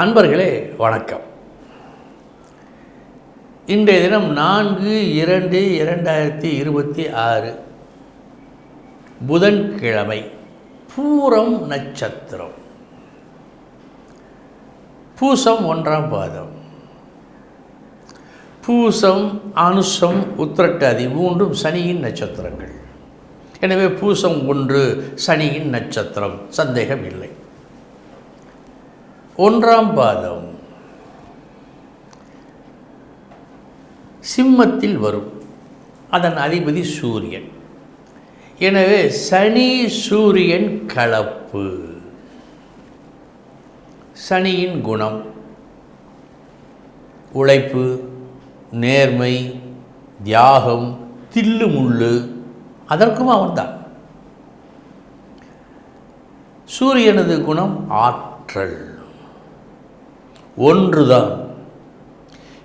அன்பர்களே வணக்கம். இன்றைய தினம் நான்கு இரண்டு இரண்டாயிரத்தி இருபத்தி ஆறு புதன்கிழமை பூரம் நட்சத்திரம். பூசம் ஒன்றாம் பாதம். பூசம் அனுஷம் உத்திரட்டாதி மூன்றும் சனியின் நட்சத்திரங்கள். எனவே பூசம் ஒன்று சனியின் நட்சத்திரம். சந்தேகம் இல்லை. ஒன்றாம் பாதம். சிம்மத்தில் வரும். அதன் அதிபதி சூரியன். எனவே சனி சூரியன் கலப்பு. சனியின் குணம். உழைப்பு நேர்மை தியாகம் தில்லு முள்ளு அதற்கும் அவன்தான். சூரியனது குணம் ஆற்றல். ஒன்றுதான்.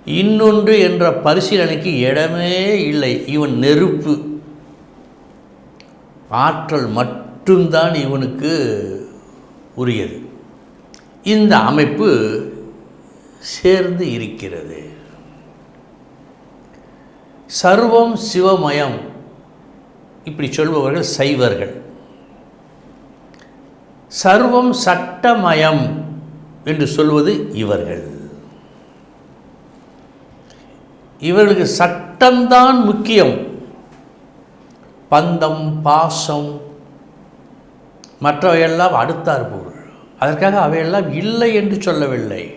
இன்னொன்று என்ற பரிசீலனைக்கு இடமே இல்லை. இவன் நெருப்பு. ஆற்றல் மட்டும்தான் இவனுக்கு உரியது. இந்த அமைப்பு சேர்ந்து இருக்கிறது. சர்வம் சிவமயம். இப்படி சொல்பவர்கள் சைவர்கள். சர்வம் சட்டமயம். என்று சொல்வது இவர்கள். இவர்களுக்கு சட்டம்தான் முக்கியம். பந்தம் பாசம் மற்றவையெல்லாம் அடுத்தார் பொருள் அதற்காக அவையெல்லாம் இல்லை என்று சொல்லவில்லை.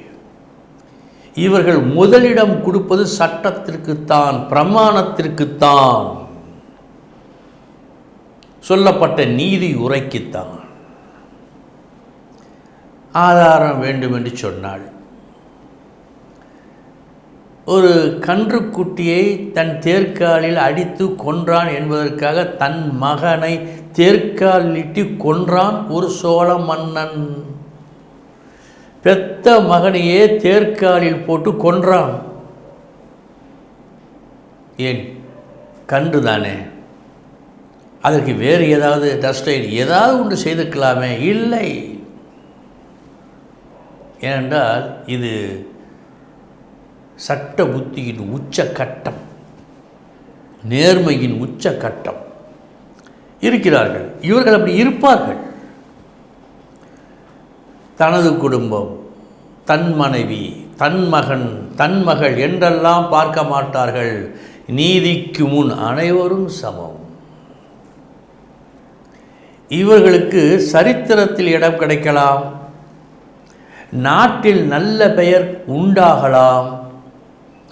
இவர்கள் முதலிடம் கொடுப்பது சட்டத்திற்குத்தான் பிரமாணத்திற்குத்தான். சொல்லப்பட்ட நீதி உரைக்குத்தான். ஆதாரம் வேண்டும் என்று சொன்னாள். ஒரு கன்றுக்குட்டியை தன் தேர்க்காலில் அடித்து கொன்றான் என்பதற்காக தன் மகனை தேர்க்காலிட்டு கொன்றான் ஒரு சோழ மன்னன். பெத்த மகனையே தேர்க்காலில் போட்டு கொன்றான். ஏன்? கன்று தானே அதற்கு வேறு ஏதாவது டஸ்டைன் ஏதாவது ஒன்று செய்திருக்கலாமே? இல்லை. ஏனென்றால் இது சட்ட புத்தியின் உச்ச கட்டம் நேர்மையின் உச்ச கட்டம் இருக்கிறார்கள். இவர்கள் அப்படி இருப்பார்கள். தனது குடும்பம் தன் மனைவி தன் மகன் தன் மகள் என்றெல்லாம் பார்க்க மாட்டார்கள். நீதிக்கு முன் அனைவரும் சமம். இவர்களுக்கு சரித்திரத்தில் இடம் கிடைக்கலாம். நாட்டில் நல்ல பெயர் உண்டாகலாம்.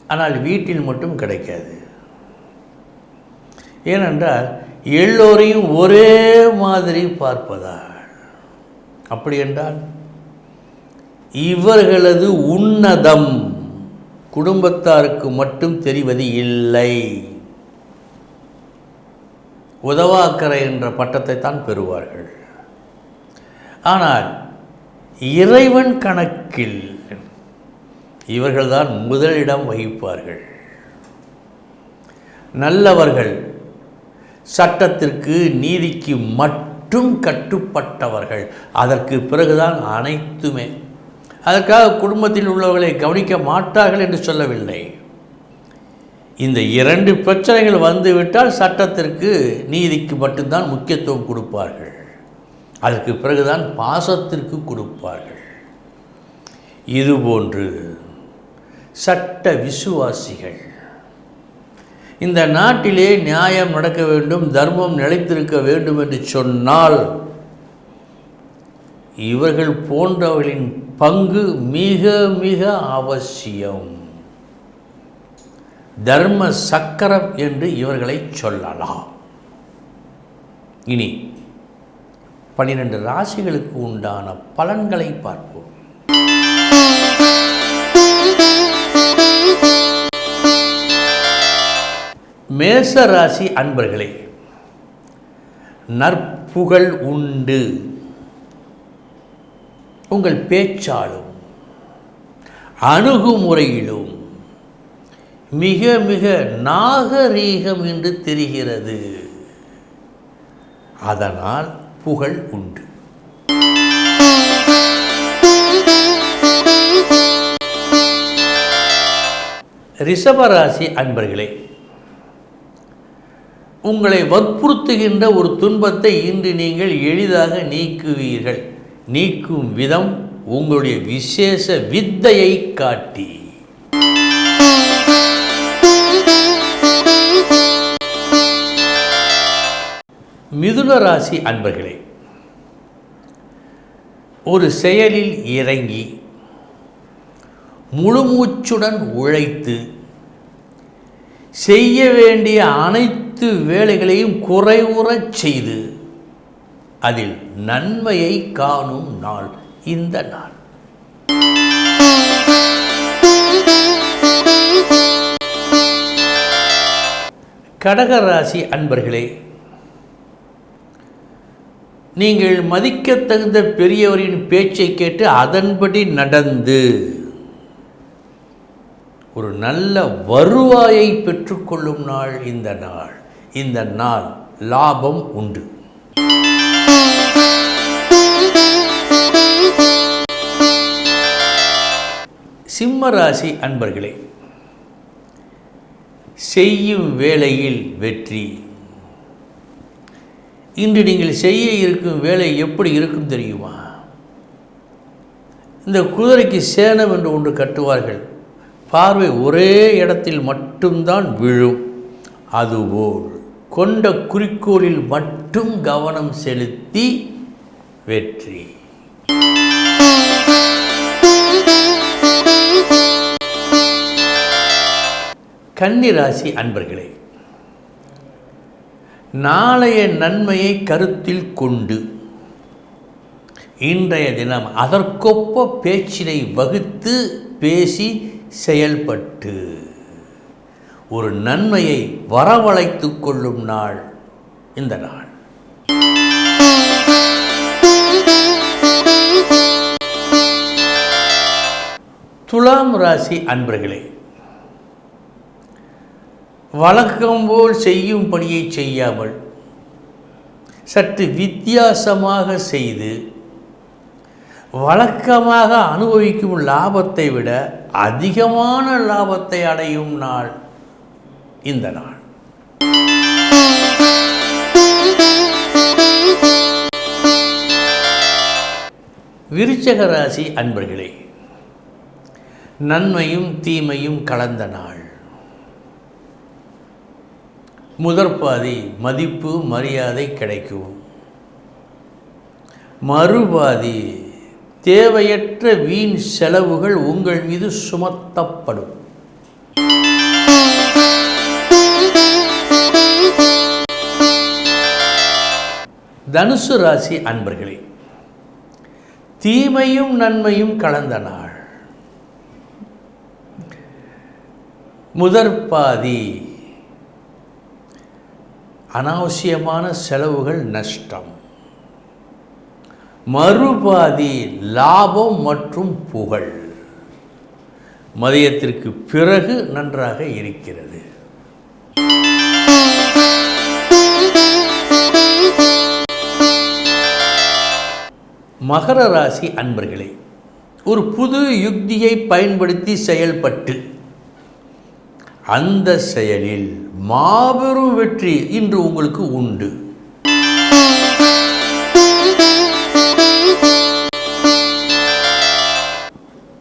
ஆனால் வீட்டில் மட்டும் கிடைக்காது. ஏனென்றால் எல்லோரையும் ஒரே மாதிரி பார்ப்பதால். அப்படி என்றால் இவர்களது உன்னதம் குடும்பத்தாருக்கு மட்டும் தெரிவது இல்லை. உதவாக்கரை என்ற பட்டத்தை தான் பெறுவார்கள். ஆனால் இறைவன் கணக்கில் இவர்கள்தான் முதலிடம் வகிப்பார்கள். நல்லவர்கள் சட்டத்திற்கு நீதிக்கு மட்டும் கட்டுப்பட்டவர்கள். அதற்கு பிறகுதான் அனைத்துமே. அதற்காக குடும்பத்தில் உள்ளவர்களை கவனிக்க மாட்டார்கள் என்று சொல்லவில்லை. இந்த இரண்டு பிரச்சனைகள் வந்துவிட்டால் சட்டத்திற்கு நீதிக்கு மட்டும்தான் முக்கியத்துவம் கொடுப்பார்கள். அதற்கு பிறகுதான் பாசத்திற்கு கொடுப்பார்கள். இதுபோன்று சட்ட விசுவாசிகள். இந்த நாட்டிலே நியாயம் நடக்க வேண்டும் தர்மம் நிலைத்திருக்க வேண்டும் என்று சொன்னால் இவர்கள் போன்றவர்களின் பங்கு மிக மிக அவசியம். தர்ம சக்கரம் என்று இவர்களை சொல்லலாம். இனி பன்னிரண்டு ராசிகளுக்கு உண்டான பலன்களை பார்ப்போம். மேச ராசி அன்பர்களே நற்புகழ் உண்டு. உங்கள் பேச்சாலும் அணுகுமுறையிலும் மிக மிக நாகரீகம் என்று தெரிகிறது. அதனால் புகழ் உண்டு. ரிஷபராசி அன்பர்களே உங்களை வற்புறுத்துகின்ற ஒரு துன்பத்தை இன்று நீங்கள் எளிதாக நீக்குவீர்கள். நீக்கும் விதம் உங்களுடைய விசேஷ வித்தையை காட்டி. மிதுன ராசி அன்பர்களே ஒரு செயலில் இறங்கி முழுமூச்சுடன் உழைத்து செய்ய வேண்டிய அனைத்து வேலைகளையும் குறைவுறச் செய்து அதில் நன்மையை காணும் நாள் இந்த நாள். கடகராசி அன்பர்களே நீங்கள் மதிக்கத்தகுந்த பெரியவரின் பேச்சை கேட்டு அதன்படி நடந்து. ஒரு நல்ல வருவாயை பெற்றுக்கொள்ளும் நாள் இந்த நாள். இந்த நாள் லாபம் உண்டு. சிம்மராசி அன்பர்களே செய்யும் வேளையில் வெற்றி. இன்று நீங்கள் செய்ய இருக்கும் வேலை எப்படி இருக்கும் தெரியுமா? இந்த குதிரைக்கு சேனம் என்று ஒன்று கட்டுவார்கள். பார்வை ஒரே இடத்தில் மட்டும்தான் விழும். அதுபோல் கொண்ட குறிக்கோளில் மட்டும் கவனம் செலுத்தி வெற்றி. கன்னிராசி அன்பர்களே நாளைய நன்மையை கருத்தில் கொண்டு இன்றைய தினம் அதற்கொப்ப பேச்சினை வகுத்து பேசி செயல்பட்டு ஒரு நன்மையை வரவழைத்து கொள்ளும் நாள் இந்த நாள். துலாம் ராசி அன்பர்களே வழக்கம் போல் செய்யும் பணியை செய்யாமல் சற்று வித்தியாசமாக செய்து வழக்கமாக அனுபவிக்கும் லாபத்தை விட அதிகமான லாபத்தை அடையும் நாள் இந்த நாள். விருச்சக ராசி அன்பர்களே நன்மையும் தீமையும் கலந்த நாள். முதற்பாதி மதிப்பு மரியாதை கிடைக்கும். மறுபாதி தேவையற்ற வீண் செலவுகள் உங்கள் மீது சுமத்தப்படும். தனுசு ராசி அன்பர்களே தீமையும் நன்மையும் கலந்த நாள். முதற்பாதி அனாவசியமான செலவுகள் நஷ்டம். மறுபாதி லாபம் மற்றும் புகழ். மதியத்திற்கு பிறகு நன்றாக இருக்கிறது. மகர ராசி அன்பர்களே ஒரு புது யுக்தியை பயன்படுத்தி செயல்பட்டு அந்த செயலில் மாபெரும் வெற்றி இன்று உங்களுக்கு உண்டு.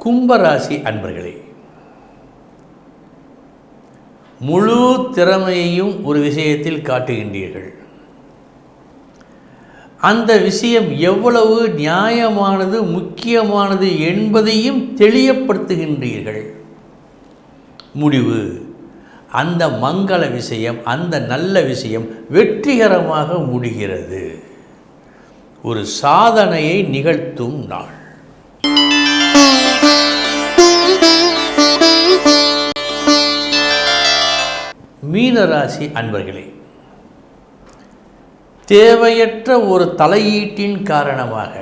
கும்பராசி அன்பர்களே முழு திறமையையும் ஒரு விஷயத்தில் காட்டுகின்றீர்கள். அந்த விஷயம் எவ்வளவு நியாயமானது முக்கியமானது என்பதையும் தெளியப்படுத்துகின்றீர்கள். முடிவு. அந்த மங்கள விஷயம் அந்த நல்ல விஷயம் வெற்றிகரமாக முடிகிறது. ஒரு சாதனையை நிகழ்த்தும் நாள். மீனராசி அன்பர்களே தேவையற்ற ஒரு தலையீட்டின் காரணமாக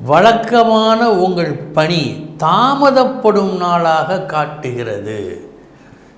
வழக்கமான உங்கள் பணி தாமதப்படும் நாளாக காட்டுகிறது.